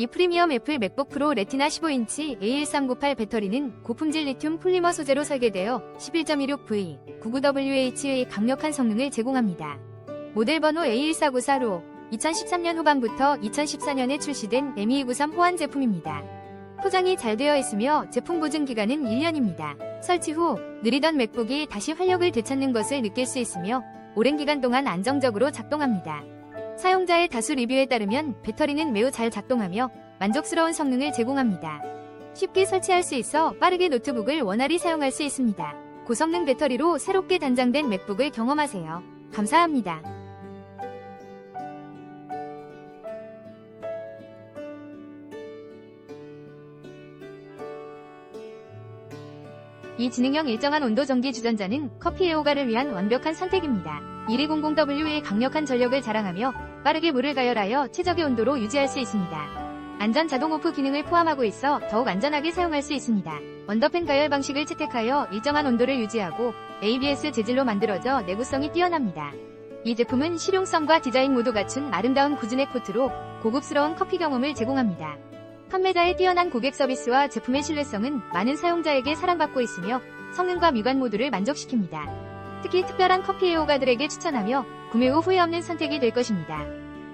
이 프리미엄 애플 맥북 프로 레티나 15인치 A1398 배터리는 고품질 리튬 폴리머 소재로 설계되어 11.16V, 99WH의 강력한 성능을 제공합니다. 모델 번호 A14945, 2013년 후반부터 2014년에 출시된 M293 호환 제품입니다. 포장이 잘 되어 있으며 제품 보증 기간은 1년입니다. 설치 후 느리던 맥북이 다시 활력을 되찾는 것을 느낄 수 있으며 오랜 기간 동안 안정적으로 작동합니다. 사용자의 다수 리뷰에 따르면 배터리는 매우 잘 작동하며 만족스러운 성능을 제공합니다. 쉽게 설치할 수 있어 빠르게 노트북을 원활히 사용할 수 있습니다. 고성능 배터리로 새롭게 단장된 맥북을 경험하세요. 감사합니다. 이 지능형 일정한 온도 전기 주전자는 커피 애호가를 위한 완벽한 선택입니다. 1200W의 강력한 전력을 자랑하며 빠르게 물을 가열하여 최적의 온도로 유지할 수 있습니다. 안전 자동 오프 기능을 포함하고 있어 더욱 안전하게 사용할 수 있습니다. 원더팬 가열 방식을 채택하여 일정한 온도를 유지하고 ABS 재질로 만들어져 내구성이 뛰어납니다. 이 제품은 실용성과 디자인 모두 갖춘 아름다운 구준의 코트로 고급스러운 커피 경험을 제공합니다. 판매자의 뛰어난 고객 서비스와 제품의 신뢰성은 많은 사용자에게 사랑받고 있으며 성능과 미관 모두를 만족시킵니다. 특히 특별한 커피 애호가들에게 추천하며 구매 후 후회 없는 선택이 될 것입니다.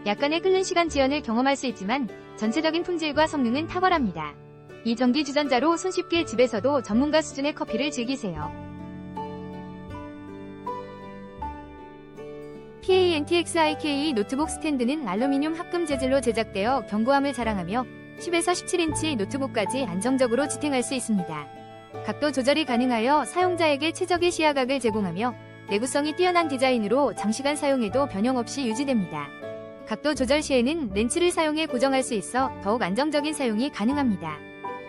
약간의 끓는 시간 지연을 경험할 수 있지만 전체적인 품질과 성능은 탁월합니다. 이 전기 주전자로 손쉽게 집에서도 전문가 수준의 커피를 즐기세요. PANTX-IK 노트북 스탠드는 알루미늄 합금 재질로 제작되어 견고함을 자랑하며 10에서 17인치 노트북까지 안정적으로 지탱할 수 있습니다. 각도 조절이 가능하여 사용자에게 최적의 시야각을 제공하며 내구성이 뛰어난 디자인으로 장시간 사용해도 변형 없이 유지됩니다. 각도 조절 시에는 렌치를 사용해 고정할 수 있어 더욱 안정적인 사용이 가능합니다.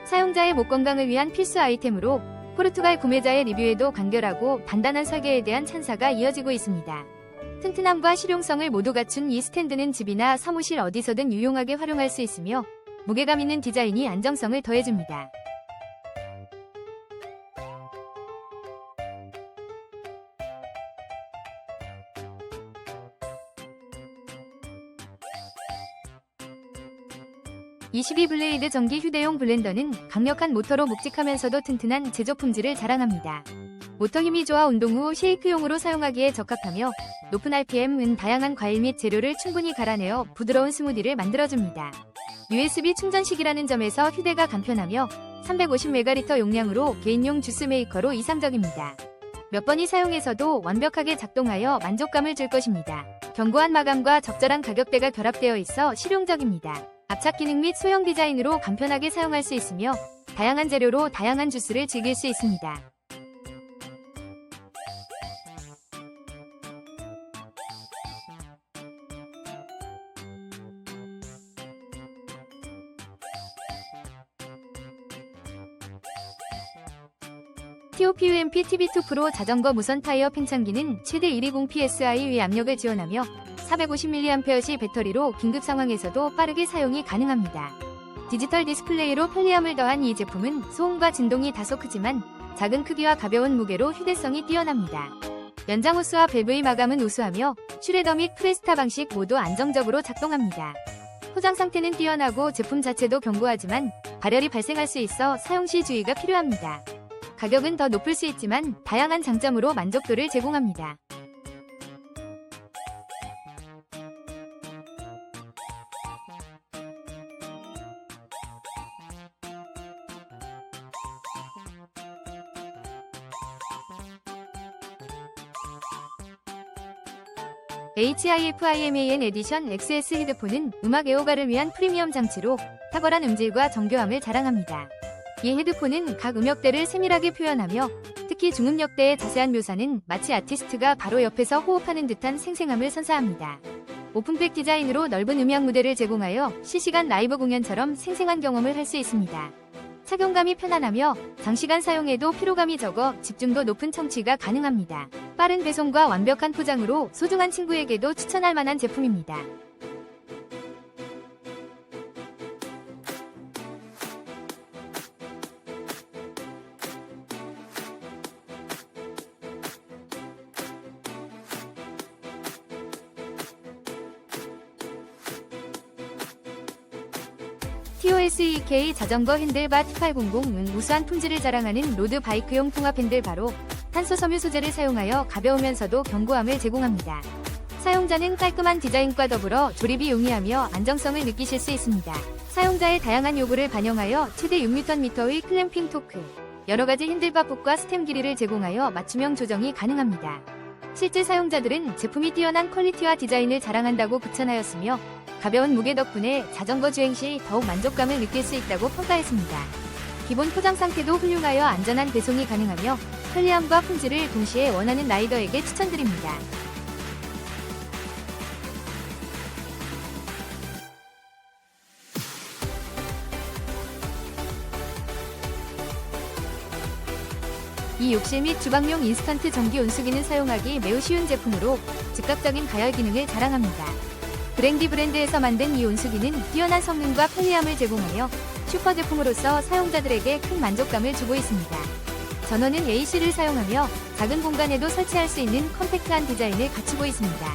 사용자의 목 건강을 위한 필수 아이템으로 포르투갈 구매자의 리뷰에도 간결하고 단단한 설계에 대한 찬사가 이어지고 있습니다. 튼튼함과 실용성을 모두 갖춘 이 스탠드는 집이나 사무실 어디서든 유용하게 활용할 수 있으며 무게감 있는 디자인이 안정성을 더해줍니다. (22 블레이드) 전기 휴대용 블렌더는 강력한 모터로 묵직하면서도 튼튼한 제조 품질을 자랑합니다. 모터 힘이 좋아 운동 후 쉐이크용으로 사용하기에 적합하며 높은 RPM은 다양한 과일 및 재료를 충분히 갈아내어 부드러운 스무디를 만들어줍니다. USB 충전식이라는 점에서 휴대가 간편하며 350메가리터 용량으로 개인용 주스 메이커로 이상적입니다. 몇 번이 사용해서도 완벽하게 작동하여 만족감을 줄 것입니다. 견고한 마감과 적절한 가격대가 결합되어 있어 실용적입니다. 압착 기능 및 소형 디자인으로 간편하게 사용할 수 있으며 다양한 재료로 다양한 주스를 즐길 수 있습니다. TOPUMP TB2 프로 자전거 무선 타이어 팽창기는 최대 120 PSI 위 압력을 지원하며 450mAh 배터리로 긴급 상황에서도 빠르게 사용이 가능합니다. 디지털 디스플레이로 편리함을 더한 이 제품은 소음과 진동이 다소 크지만 작은 크기와 가벼운 무게로 휴대성이 뛰어납니다. 연장 호스와 밸브의 마감은 우수하며 슈레더 및 프레스타 방식 모두 안정적으로 작동합니다. 포장 상태는 뛰어나고 제품 자체도 견고하지만 발열이 발생할 수 있어 사용 시 주의가 필요합니다. 가격은 더 높을 수 있지만 다양한 장점으로 만족도를 제공합니다. HIFIMAN 에디션 XS 헤드폰은 음악 애호가를 위한 프리미엄 장치로 탁월한 음질과 정교함을 자랑합니다. 이 헤드폰은 각 음역대를 세밀하게 표현하며 특히 중음역대의 자세한 묘사는 마치 아티스트가 바로 옆에서 호흡하는 듯한 생생함을 선사합니다. 오픈백 디자인으로 넓은 음향 무대를 제공하여 실시간 라이브 공연처럼 생생한 경험을 할 수 있습니다. 착용감이 편안하며 장시간 사용해도 피로감이 적어 집중도 높은 청취가 가능합니다. 빠른 배송과 완벽한 포장으로 소중한 친구에게도 추천할 만한 제품입니다. TOSEK 자전거 핸들바 T800은 우수한 품질을 자랑하는 로드 바이크용 통합 핸들바로 탄소 섬유 소재를 사용하여 가벼우면서도 견고함을 제공합니다. 사용자는 깔끔한 디자인과 더불어 조립이 용이하며 안정성을 느끼실 수 있습니다. 사용자의 다양한 요구를 반영하여 최대 6Nm의 클램핑 토크, 여러 가지 핸들바 폭과 스템 길이를 제공하여 맞춤형 조정이 가능합니다. 실제 사용자들은 제품이 뛰어난 퀄리티와 디자인을 자랑한다고 극찬하였으며 가벼운 무게 덕분에 자전거 주행 시 더욱 만족감을 느낄 수 있다고 평가했습니다. 기본 포장 상태도 훌륭하여 안전한 배송이 가능하며 편리함과 품질을 동시에 원하는 라이더에게 추천드립니다. 이 욕실 및 주방용 인스턴트 전기 온수기는 사용하기 매우 쉬운 제품으로 즉각적인 가열 기능을 자랑합니다. 브랜디 브랜드에서 만든 이 온수기는 뛰어난 성능과 편리함을 제공하며 슈퍼 제품으로서 사용자들에게 큰 만족감을 주고 있습니다. 전원은 AC를 사용하며 작은 공간에도 설치할 수 있는 컴팩트한 디자인을 갖추고 있습니다.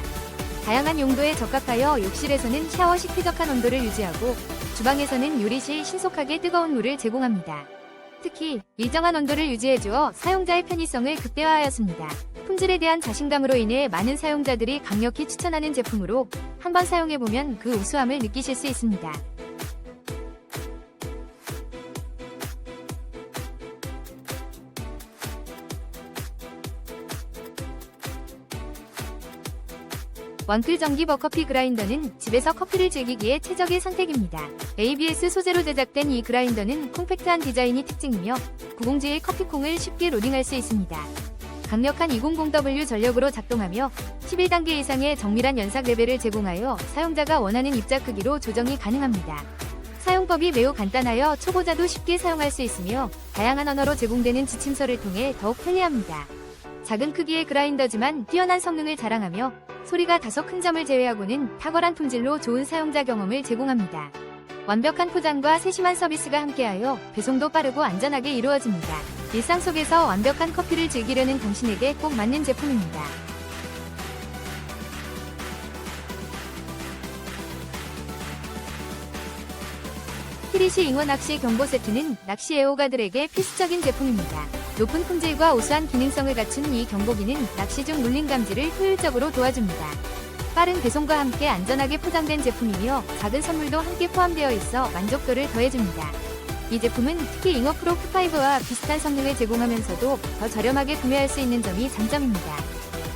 다양한 용도에 적합하여 욕실에서는 샤워 시 쾌적한 온도를 유지하고 주방에서는 요리 시 신속하게 뜨거운 물을 제공합니다. 특히 일정한 온도를 유지해주어 사용자의 편의성을 극대화하였습니다. 품질에 대한 자신감으로 인해 많은 사용자들이 강력히 추천하는 제품으로 한번 사용해보면 그 우수함을 느끼실 수 있습니다. 원클 전기 버커피 그라인더는 집에서 커피를 즐기기에 최적의 선택입니다. ABS 소재로 제작된 이 그라인더는 콤팩트한 디자인이 특징이며 구공지의 커피콩을 쉽게 로딩할 수 있습니다. 강력한 200W 전력으로 작동하며 11단계 이상의 정밀한 연삭 레벨을 제공하여 사용자가 원하는 입자 크기로 조정이 가능합니다. 사용법이 매우 간단하여 초보자도 쉽게 사용할 수 있으며 다양한 언어로 제공되는 지침서를 통해 더욱 편리합니다. 작은 크기의 그라인더지만 뛰어난 성능을 자랑하며 소리가 다소 큰 점을 제외하고는 탁월한 품질로 좋은 사용자 경험을 제공합니다. 완벽한 포장과 세심한 서비스가 함께하여 배송도 빠르고 안전하게 이루어집니다. 일상 속에서 완벽한 커피를 즐기려는 당신에게 꼭 맞는 제품입니다. 키리시 잉어 낚시 경보 세트는 낚시 애호가들에게 필수적인 제품입니다. 높은 품질과 우수한 기능성을 갖춘 이 경보기는 낚시 중 물림 감지를 효율적으로 도와줍니다. 빠른 배송과 함께 안전하게 포장된 제품이며 작은 선물도 함께 포함되어 있어 만족도를 더해줍니다. 이 제품은 특히 잉어 프로 Q5와 비슷한 성능을 제공하면서도 더 저렴하게 구매할 수 있는 점이 장점입니다.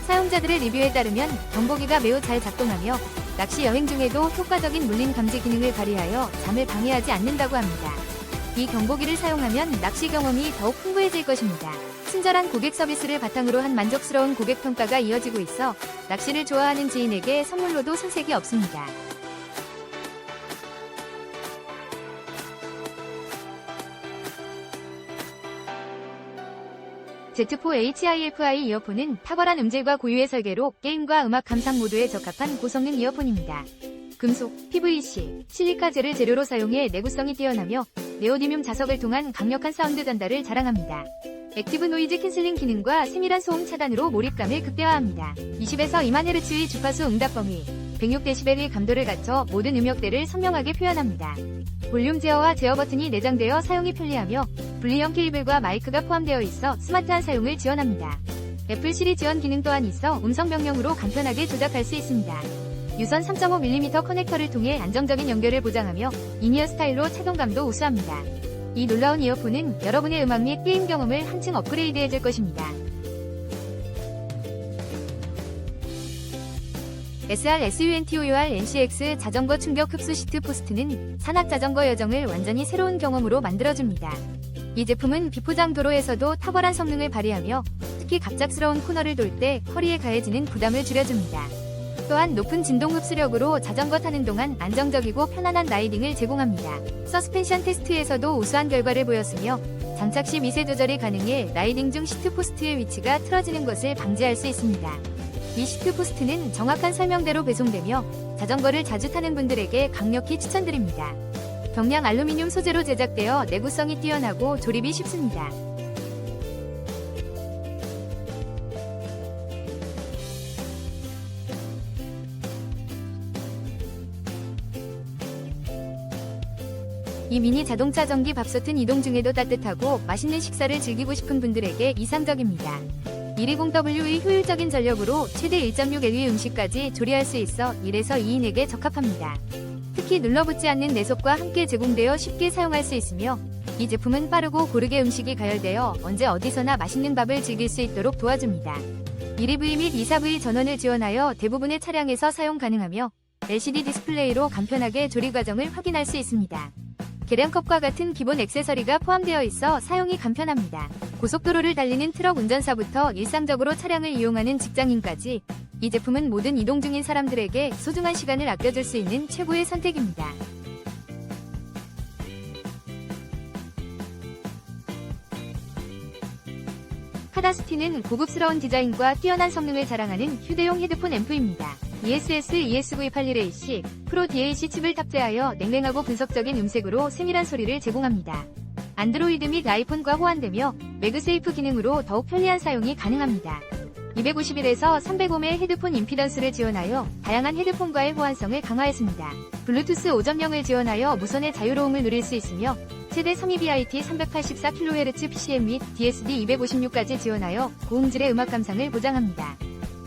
사용자들의 리뷰에 따르면 경보기가 매우 잘 작동하며 낚시 여행 중에도 효과적인 물림 감지 기능을 발휘하여 잠을 방해하지 않는다고 합니다. 이 경보기를 사용하면 낚시 경험이 더욱 풍부해질 것입니다. 친절한 고객 서비스를 바탕으로 한 만족스러운 고객 평가가 이어지고 있어 낚시를 좋아하는 지인에게 선물로도 손색이 없습니다. Z4HIFI 이어폰은 탁월한 음질과 고유의 설계로 게임과 음악 감상 모두에 적합한 고성능 이어폰입니다. 금속, PVC, 실리카 젤을 재료로 사용해 내구성이 뛰어나며 네오디뮴 자석을 통한 강력한 사운드 전달을 자랑합니다. 액티브 노이즈 캔슬링 기능과 세밀한 소음 차단으로 몰입감을 극대화합니다. 20에서 2만 헤르츠의 주파수 응답 범위, 106dB의 감도를 갖춰 모든 음역대를 선명하게 표현합니다. 볼륨 제어와 제어 버튼이 내장되어 사용이 편리하며 분리형 케이블과 마이크가 포함되어 있어 스마트한 사용을 지원합니다. 애플 시리 지원 기능 또한 있어 음성 명령으로 간편하게 조작할 수 있습니다. 유선 3.5mm 커넥터를 통해 안정적인 연결을 보장하며 이니어 스타일로 착용감도 우수합니다. 이 놀라운 이어폰은 여러분의 음악 및 게임 경험을 한층 업그레이드 해줄 것입니다. SR SUNTOUR NCX 자전거 충격 흡수 시트 포스트는 산악 자전거 여정을 완전히 새로운 경험으로 만들어줍니다. 이 제품은 비포장 도로에서도 탁월한 성능을 발휘하며 특히 갑작스러운 코너를 돌 때 허리에 가해지는 부담을 줄여줍니다. 또한 높은 진동 흡수력으로 자전거 타는 동안 안정적이고 편안한 라이딩을 제공합니다. 서스펜션 테스트에서도 우수한 결과를 보였으며 장착 시 미세 조절이 가능해 라이딩 중 시트 포스트의 위치가 틀어지는 것을 방지할 수 있습니다. 이 시트 포스트는 정확한 설명대로 배송되며 자전거를 자주 타는 분들에게 강력히 추천드립니다. 경량 알루미늄 소재로 제작되어 내구성이 뛰어나고 조립이 쉽습니다. 이 미니 자동차 전기 밥솥은 이동 중에도 따뜻하고 맛있는 식사를 즐기고 싶은 분들에게 이상적입니다. 120W의 효율적인 전력으로 최대 1.6L의 음식까지 조리할 수 있어 1에서 2인에게 적합합니다. 특히 눌러붙지 않는 내속과 함께 제공되어 쉽게 사용할 수 있으며 이 제품은 빠르고 고르게 음식이 가열되어 언제 어디서나 맛있는 밥을 즐길 수 있도록 도와줍니다. 1EV 및 2사V 전원을 지원하여 대부분의 차량에서 사용 가능하며 LCD 디스플레이로 간편하게 조리 과정을 확인할 수 있습니다. 계량컵과 같은 기본 액세서리가 포함되어 있어 사용이 간편합니다. 고속도로를 달리는 트럭 운전사부터 일상적으로 차량을 이용하는 직장인까지 이 제품은 모든 이동 중인 사람들에게 소중한 시간을 아껴줄 수 있는 최고의 선택입니다. 카다스티는 고급스러운 디자인과 뛰어난 성능을 자랑하는 휴대용 헤드폰 앰프입니다. ESS ES981AC 프로 DAC 칩을 탑재하여 냉랭하고 분석적인 음색으로 세밀한 소리를 제공합니다. 안드로이드 및 아이폰과 호환되며 매그세이프 기능으로 더욱 편리한 사용이 가능합니다. 251에서 300옴의 헤드폰 임피던스를 지원하여 다양한 헤드폰과의 호환성을 강화했습니다. 블루투스 5.0을 지원하여 무선의 자유로움을 누릴 수 있으며 최대 32IT 384kHz PCM 및 DSD 256까지 지원하여 고음질의 음악 감상을 보장합니다.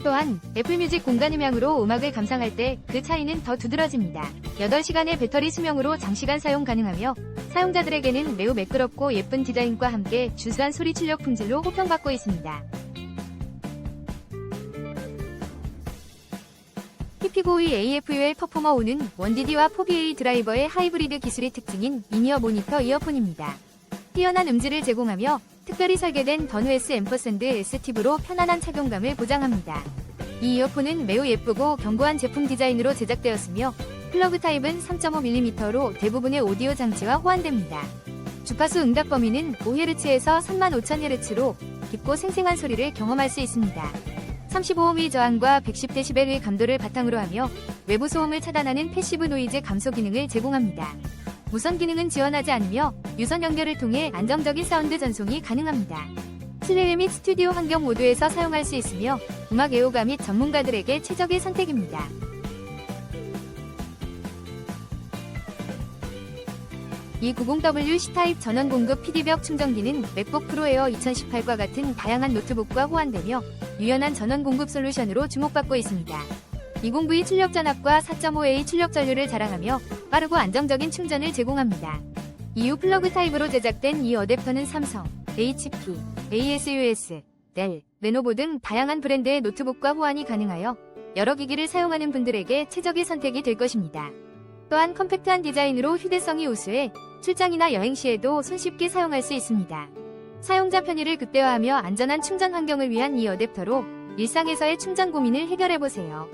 또한 애플뮤직 공간 음향으로 음악을 감상할 때 그 차이는 더 두드러집니다. 8시간의 배터리 수명으로 장시간 사용 가능하며 사용자들에게는 매우 매끄럽고 예쁜 디자인과 함께 준수한 소리 출력 품질로 호평받고 있습니다. 히피고의 AFUL 퍼포머 5는 1DD와 4BA 드라이버의 하이브리드 기술이 특징인 이니어 모니터 이어폰입니다. 뛰어난 음질을 제공하며 특별히 설계된 더누에스 앰퍼샌드 S팁으로 편안한 착용감을 보장합니다. 이 이어폰은 매우 예쁘고 견고한 제품 디자인으로 제작되었으며 플러그 타입은 3.5mm로 대부분의 오디오 장치와 호환됩니다. 주파수 응답 범위는 5Hz에서 35,000Hz로 깊고 생생한 소리를 경험할 수 있습니다. 35옴의 저항과 110dB의 감도를 바탕으로 하며 외부 소음을 차단하는 패시브 노이즈 감소 기능을 제공합니다. 무선 기능은 지원하지 않으며 유선 연결을 통해 안정적인 사운드 전송이 가능합니다. 실내외 및 스튜디오 환경 모두에서 사용할 수 있으며 음악 애호가 및 전문가들에게 최적의 선택입니다. 이 90W C타입 전원 공급 PD벽 충전기는 맥북 프로 에어 2018과 같은 다양한 노트북과 호환되며 유연한 전원 공급 솔루션으로 주목받고 있습니다. 20V 출력 전압과 4.5A 출력 전류를 자랑하며 빠르고 안정적인 충전을 제공합니다. EU 플러그 타입으로 제작된 이 어댑터는 삼성, HP, ASUS, 델, 레노버 등 다양한 브랜드의 노트북과 호환이 가능하여 여러 기기를 사용하는 분들에게 최적의 선택이 될 것입니다. 또한 컴팩트한 디자인으로 휴대성이 우수해 출장이나 여행 시에도 손쉽게 사용할 수 있습니다. 사용자 편의를 극대화하며 안전한 충전 환경을 위한 이 어댑터로 일상에서의 충전 고민을 해결해보세요.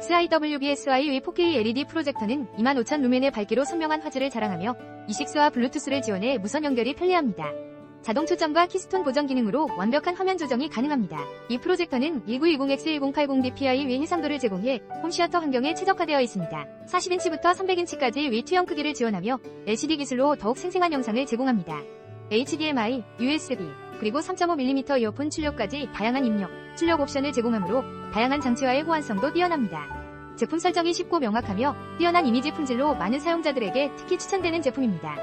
XIWBSI 의 4K LED 프로젝터는 25,000 루멘의 밝기로 선명한 화질을 자랑하며 이식스와 블루투스를 지원해 무선 연결이 편리합니다. 자동 초점과 키스톤 보정 기능으로 완벽한 화면 조정이 가능합니다. 이 프로젝터는 1920X1080dpi 위 해상도를 제공해 홈시어터 환경에 최적화되어 있습니다. 40인치부터 300인치까지 위 투영 크기를 지원하며 LCD 기술로 더욱 생생한 영상을 제공합니다. HDMI, USB, 그리고 3.5mm 이어폰 출력까지 다양한 입력, 출력 옵션을 제공하므로 다양한 장치와의 호환성도 뛰어납니다. 제품 설정이 쉽고 명확하며 뛰어난 이미지 품질로 많은 사용자들에게 특히 추천되는 제품입니다.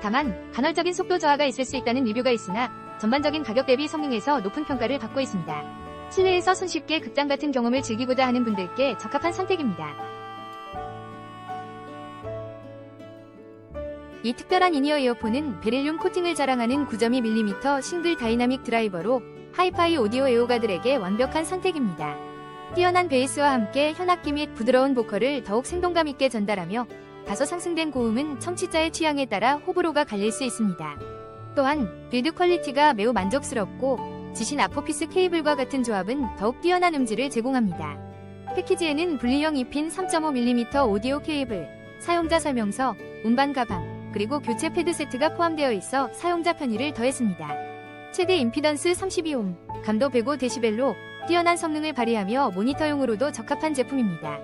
다만 간헐적인 속도 저하가 있을 수 있다는 리뷰가 있으나 전반적인 가격 대비 성능에서 높은 평가를 받고 있습니다. 실내에서 손쉽게 극장 같은 경험을 즐기고자 하는 분들께 적합한 선택입니다. 이 특별한 이니어 이어폰은 베릴륨 코팅을 자랑하는 9.2mm 싱글 다이나믹 드라이버로 하이파이 오디오 애호가들에게 완벽한 선택입니다. 뛰어난 베이스와 함께 현악기 및 부드러운 보컬을 더욱 생동감 있게 전달하며 다소 상승된 고음은 청취자의 취향에 따라 호불호가 갈릴 수 있습니다. 또한 빌드 퀄리티가 매우 만족스럽고 지신 아포피스 케이블과 같은 조합은 더욱 뛰어난 음질을 제공합니다. 패키지에는 분리형 2핀 3.5mm 오디오 케이블, 사용자 설명서, 운반 가방, 그리고 교체 패드 세트가 포함되어 있어 사용자 편의를 더했습니다. 최대 임피던스 32옴, 감도 105dB로 뛰어난 성능을 발휘하며 모니터용으로도 적합한 제품입니다.